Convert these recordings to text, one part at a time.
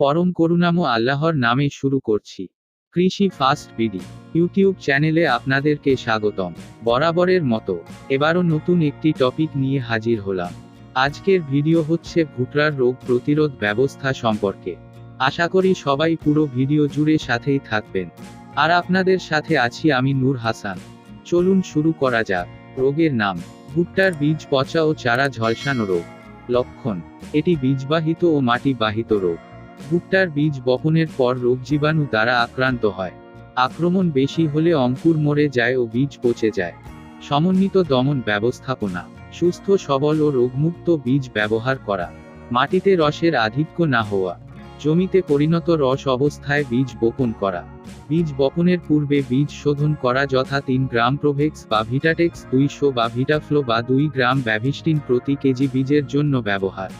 পরম করুণাময় আল্লাহর নামে শুরু করছি। কৃষি ফাস্ট বিডি, ইউটিউব চ্যানেলে আপনাদেরকে স্বাগতম। বরাবরের মতো, এবারও নতুন একটি টপিক নিয়ে হাজির হলাম। আজকের ভিডিও হচ্ছে ভুট্রার রোগ প্রতিরোধ ব্যবস্থা সম্পর্কে। আশা করি সবাই পুরো ভিডিও জুড়ে সাথেই থাকবেন। আর আপনাদের সাথে আছি আমি নূর হাসান। চলুন শুরু করা যাক। রোগের নাম, ভুট্টার বীজ পচা ও চারা ঝলসানো রোগ। লক্ষণ, এটি বীজবাহিত ও মাটিবাহিত রোগ। ভুট্টার বীজ বপনের পর রোগ জীবাণু দ্বারা আক্রান্ত হয়। আক্রমণ বেশি হলে অঙ্কুর মরে যায় ও বীজ পচে যায়। সমন্বিত দমন ব্যবস্থাপনা, সুস্থ, সবল ও রোগমুক্ত বীজ ব্যবহার করা, মাটিতে রসের আধিক্য না হওয়া, জমিতে পরিণত রস অবস্থায় বীজ বপন করা, বীজ বপনের পূর্বে বীজ শোধন করা যথা তিন গ্রাম প্রোভেক্স বা ভিটাটেক্স দুইশো বা ভিটাফ্লো বা দুই গ্রাম ব্যাভিস্টিন প্রতি কেজি বীজের জন্য ব্যবহার।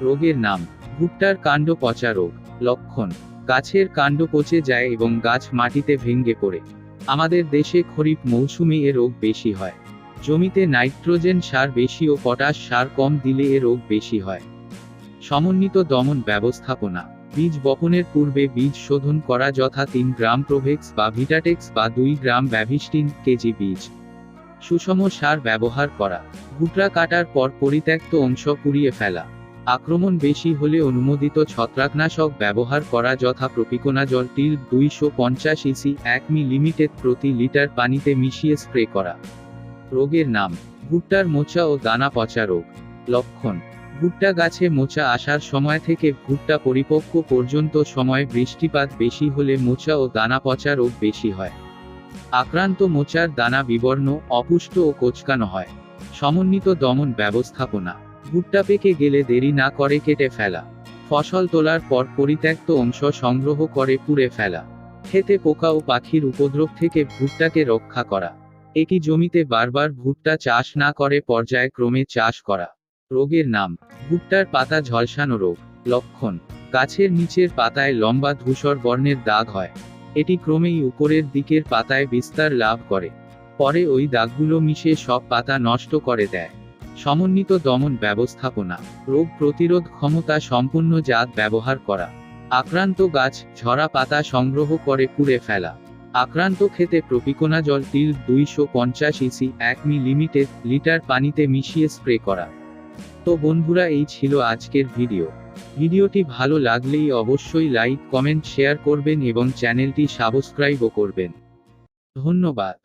রোগের নাম ভুট্টার কাণ্ড পচা রোগ। লক্ষণ, গাছের কাণ্ড পচে যায় এবং গাছ মাটিতে ভেঙ্গে পড়ে। আমাদের দেশে খরিফ মৌসুমে এ রোগ বেশি হয়। জমিতে নাইট্রোজেন সার বেশি ও পটাশ সার কম দিলে এ রোগ বেশি হয়। সমন্বিত দমন ব্যবস্থাপনা। বীজ বপনের পূর্বে বীজ শোধন করা যথা তিন গ্রাম প্রোভেক্স বা ভিটাটেক্স বা দুই গ্রাম ব্যাভিস্টিন কেজি বীজ। সুষম সার ব্যবহার করা। ভুট্রা কাটার পর পরিত্যক্ত অংশ পুড়িয়ে ফেলা। আক্রমণ বেশি হলে অনুমোদিত ছত্রাকনাশক ব্যবহার করা যথা প্রপিকোনাজল টিল দুইশো পঞ্চাশ ইসি, এক মি লিমিটেড প্রতি লিটার পানিতে মিশিয়ে স্প্রে করা। রোগের নাম, ভুট্টার মোচা ও দানা পচা রোগ। লক্ষণ, ভুট্টা গাছে মোচা আসার সময় থেকে ভুট্টা পরিপক্ক পর্যন্ত সময় বৃষ্টিপাত বেশি হলে মোচা ও দানা পচা রোগ বেশি হয়। আক্রান্ত মোচার দানা বিবর্ণ, অপুষ্ট ও কোচকানো হয়। সমন্বিত দমন ব্যবস্থাপনা। ভুট্টা পেকে গেলে দেরি না করে কেটে ফেলা। ফসল তোলার পর পরিত্যক্ত অংশ সংগ্রহ করে পুড়ে ফেলা। খেতে পোকা ও পাখির উপদ্রব থেকে ভুট্টাকে রক্ষা করা। একই জমিতে বারবার ভুট্টা চাষ না করে পর্যায়ক্রমে চাষ করা। রোগের নাম, ভুট্টার পাতা ঝলসানো রোগ। লক্ষণ, গাছের নিচের পাতায় লম্বা ধূসর বর্ণের দাগ হয়। এটি ক্রমেই উপরের দিকের পাতায় বিস্তার লাভ করে। পরে ওই দাগগুলো মিশে সব পাতা নষ্ট করে দেয়। সমন্বিত দমন ব্যবস্থাপনা, রোগ প্রতিরোধ ক্ষমতা সম্পূর্ণ জাত ব্যবহার করা, আক্রান্ত গাছ, ঝরা পাতা সংগ্রহ করে পুড়ে ফেলা, আক্রান্ত খেতে প্রপিকোনাজল টিল দুইশো পঞ্চাশ ইসি, এক মি লিমিটেড লিটার পানিতে মিশিয়ে স্প্রে করা। তো বন্ধুরা, এই ছিল আজকের ভিডিও। ভিডিওটি ভালো লাগলেই অবশ্যই লাইক, কমেন্ট, শেয়ার করবেন এবং চ্যানেলটি সাবস্ক্রাইবও করবেন। ধন্যবাদ।